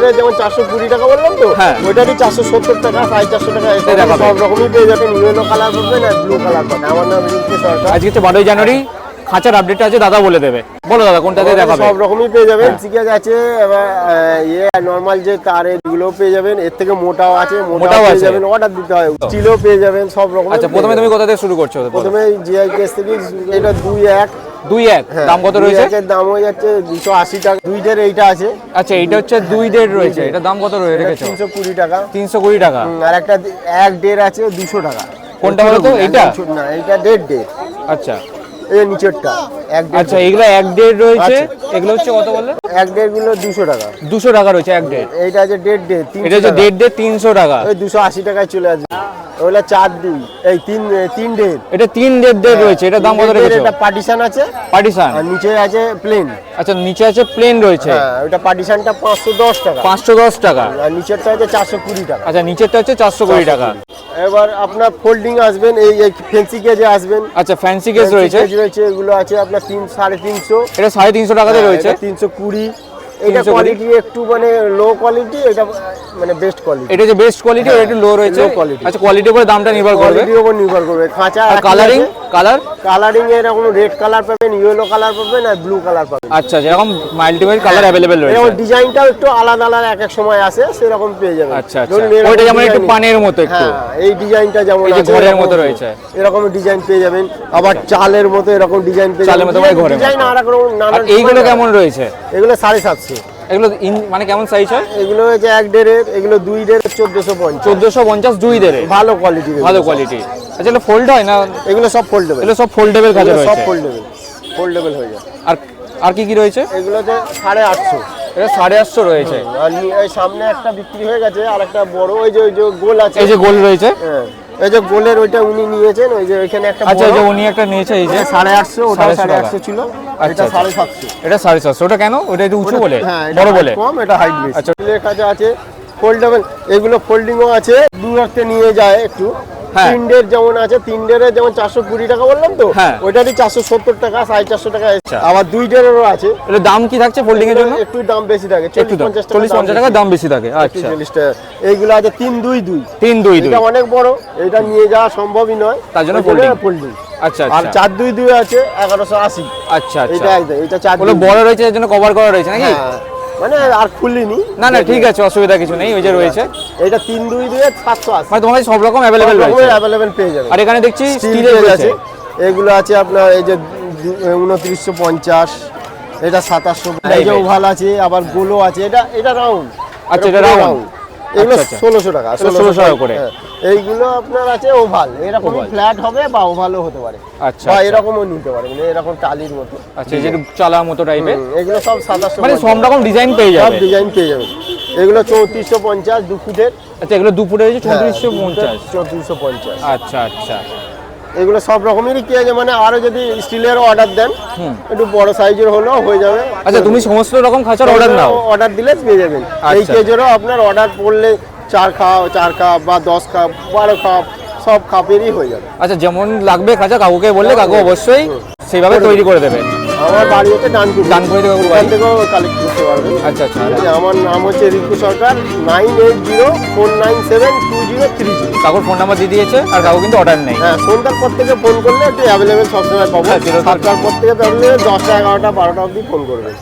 তিনটের যেমন চারশো কুড়ি টাকা বললাম তো হ্যাঁ। ওইটারই চারশো সত্তর টাকা সাড়ে চারশো টাকা সব রকমই পেয়ে যাবেন। ইয়েলো কালার পাবেন আর ব্লু কালার পাবেন আমার নাম রিঙ্কু সরকার। আজকে হচ্ছে বারোই জানুয়ারি খাঁচার আপডেট আছে দাদা বলে দেবে। বলো দাদা কোনটাতে দেখাবে? সব রকমই পেয়ে যাবেন। হ্যাঁ। আছে এবার ইয়ে নর্মাল যে তারেরগুলো পেয়ে যাবেন। এর থেকে মোটাও আছে মোটাও পেয়ে যাবেন। অর্ডার দিতে হয়। স্টিলও পেয়ে যাবেন সব রকম আচ্ছা প্রথমে তুমি কোথা থেকে শুরু করছ। প্রথমে জিআই কেস থেকে এটা দুই এক দুই এক। হ্যাঁ, দাম কত রয়েছে? দাম হয়ে যাচ্ছে দুশো আশি টাকা। দুই দেড় এইটা আছে। আচ্ছা এইটা হচ্ছে দুই দেড় রয়েছে। এটা দাম কত রয়ে রেখেছো? তিনশো কুড়ি টাকা। তিনশো কুড়ি টাকা। আর একটা এক দেড় আছে দুশো টাকা। কোনটা বলো তো? এইটা? না এটা দেড় দেড়। আচ্ছা। এই নিচেরটা। আচ্ছা এগুলো এক রয়েছে। আচ্ছা। এগুলো হচ্ছে কত বললে? এক দেড়গুলো দুশো টাকা। দুশো টাকা রয়েছে এক দেড়। এইটা আছে এটা হচ্ছে তিনশো টাকা। ওই দুশো আশি টাকায় চলে আসবে। ওগুলো চার দুই এই তিন তিন এটা তিন দেড় রয়েছে এটা দাম কত রেখেছো? এটা পার্টিশন আছে। পার্টিশন আর নিচে আছে প্লেন আচ্ছা নিচে আছে প্লেন রয়েছে। হ্যাঁ ওটা পার্টিশনটা পাঁচশো দশ টাকা। পাঁচশো দশ টাকা। আর নিচেরটা আছে চারশো কুড়ি টাকা। আচ্ছা নিচেরটা হচ্ছে চারশো কুড়ি টাকা। এবার আপনার ফোল্ডিং আসবেন এই ফেন্সি কেজে আসবেন। আচ্ছা ফ্যান্সি কেস রয়েছে। কেজ রয়েছে এগুলো আছে আপনার তিন সাড়ে তিনশো। এটা সাড়ে তিনশো টাকাতে রয়েছে? তিনশো কুড়ি। এটা কোয়ালিটি একটু মানে লো কোয়ালিটি এটা মানে বেস্ট কোয়ালিটি এটা যে বেস্ট কোয়ালিটি ওটা একটু লো রয়েছে। quality। আচ্ছা কোয়ালিটির উপরে দামটা নির্ভর করবে। কোয়ালিটির উপর নির্ভর করবে। খাঁচা আর কালারিং কালার কালারিং এরকম রেড কালার পাবেন ইয়েলো কালার পাবেন আর ব্লু কালার পাবেন। আচ্ছা যেরকম মাল্টিপল কালার অ্যাভেলেবেল রয়েছে। এরকম ডিজাইনটাও একটু আলাদা আলাদা এক এক সময় আসে সেরকম পেয়ে যাবেন। আচ্ছা, আচ্ছা। ওইটা যেমন একটু পানের মতো একটু। হ্যাঁ এই ডিজাইনটা যেমন এই ঘরের মতো রয়েছে। এরকম ডিজাইন পেয়ে যাবেন। আবার চালের মতো এরকম ডিজাইন পেয়ে চালের মতো মানে ঘরের ডিজাইন আর এক রকম নানা এইগুলো কেমন রয়েছে? এগুলো সাড়ে সাতশো। এগুলো মানে কেমন সাইজ হয়? এগুলো হচ্ছে এক দেড়ের এগুলো দুই দেড় চোদ্দশো পঞ্চাশ। চোদ্দোশো পঞ্চাশ দুই দেড়ে? ভালো কোয়ালিটি ভালো কোয়ালিটি আচ্ছা এগুলো ফোল্ড হয় না? এগুলো সব ফোল্ডেবল এগুলো সব ফোল্ডেবল কাজে সব রয়েছে? ফোল্ডেবল ফোল্ডেবল হয়ে যায়। আর আর কি কি রয়েছে? এগুলোতে সাড়ে আটশো। এটা সাড়ে আটশো রয়েছে। আর সামনে একটা বিক্রি হয়ে গেছে আর একটা বড় ওই যে ওই যে গোল আছে। এই যে গোল রয়েছে? হ্যাঁ। এই যে গোলের ওইটা উনি নিয়েছেন ওই যে ওইখানে একটা আচ্ছা এই যে উনি একটা নিয়েছে এই যে এটা সাড়ে আটশো ওটা সাড়ে সাড়ে আটশো আটশো ছিল। আচ্ছা, এটা আচ্ছা। সাড়ে সাতশো। এটা সাড়ে সাতশো। ওটা কেন? ওটা একটু উঁচু বলে হ্যাঁ বড় বলে। কম এটা হাইট বেশি। আচ্ছা। এর কাছে আছে ফোল্ডেবল এগুলো ফোল্ডিংও আছে। দূরত্বে নিয়ে যায় একটু। হ্যাঁ। তিনডের যেমন আছে তিনডের যেমন চারশো কুড়ি টাকা বললাম তো হ্যাঁ। ওইটারই চারশো সত্তর টাকা সাড়ে চারশো টাকা। আচ্ছা। আবার দুই ডেরেরও আছে। এটা দাম কি থাকছে ফোল্ডিং এর জন্য? একটু দাম বেশি থাকে চল্লিশ পঞ্চাশ টাকা চল্লিশ পঞ্চাশ টাকা দাম বেশি থাকে আচ্ছা। চল্লিশ টাকা। এইগুলো আছে তিন দুই দুই। তিন দুই দুই। এটা অনেক বড় এটা নিয়ে যাওয়া সম্ভবই নয়। তার জন্য folding। আচ্ছা আর আচ্ছা। চার দুই দুই আছে এগারোশো আশি। আচ্ছা এটা আচ্ছা একদম এটা চার বড় রয়েছে এর জন্য কভার করা রয়েছে নাকি? হ্যাঁ, মানে আর খুলিনি। না না ঠিক আছে অসুবিধা কিছু নেই ওই যে রয়েছে। এটা তিন দুই দুই সাতশো আশি। মানে তোমার কাছে সব রকম অ্যাভেলেবেল রয়েছে। অ্যাভেলেবেল পেয়ে যাবে। আর এখানে দেখছি স্টিল স্টিলের আছে এগুলো আছে আপনার এই যে উনত্রিশশো পঞ্চাশ এটা সাতাশশো এই যে ওভাল আছে আবার গোলো আছে। এটা এটা রাউন্ড আচ্ছা, এটা round। এগুলো আচ্ছা, আচ্ছা। ষোলোশো টাকা 1600 টাকা করে। হ্যাঁ। এইগুলো আপনার আছে ওভাল। এরকম ফ্ল্যাট হবে বা ওভালও হতে পারে। আচ্ছা বা আচ্ছা। এরকমও নিতে পারে মানে এরকম টালির মতো। আচ্ছা এই যে চালার মতো টাইপের এগুলো সব সাতাশশো মানে সব রকম ডিজাইন পেয়ে যাবে? সব ডিজাইন পেয়ে যাবে। এগুলো চৌত্রিশশো পঞ্চাশ দু ফুটের। আচ্ছা এগুলো দুপুরে রয়েছে চৌত্রিশশো পঞ্চাশ? চৌত্রিশশো পঞ্চাশ। আচ্ছা আচ্ছা। এগুলো সব রকমেরই কি আছে? মানে আরও যদি স্টিলের অর্ডার দেন একটু বড় সাইজের হলেও হয়ে যাবে। আচ্ছা তুমি সমস্ত রকম খাঁচার অর্ডার নাও। অর্ডার দিলে পেয়ে যাবেন। এই আচ্ছা। কেজেরও আপনার অর্ডার পড়লে চার কাপ চার কাপ বা দশ কাপ বারো কাপ সব কাপেরই হয়ে যাবে। আচ্ছা যেমন লাগবে খাঁচা কাকুকে বললে কাকু অবশ্যই সেইভাবে তৈরি করে দেবে। আমার বাড়ি হচ্ছে কাকুর ওখান থেকেও কালেক্ট করতে পারবেন আচ্ছা আচ্ছা এই আমার নাম হচ্ছে Rinku Sarkar nine eight zero four nine seven two zero three zero কাকুর ফোন নাম্বার দিয়ে দিয়েছে আর কাকু কিন্তু অর্ডার নেই। হ্যাঁ সন্ধ্যার পর থেকে ফোন করলে একটু অ্যাভেলেবেল সবসময় পাবো। হ্যাঁ, সাতটার পর থেকে তাহলে দশটা এগারোটা বারোটা অবধি ফোন করবেন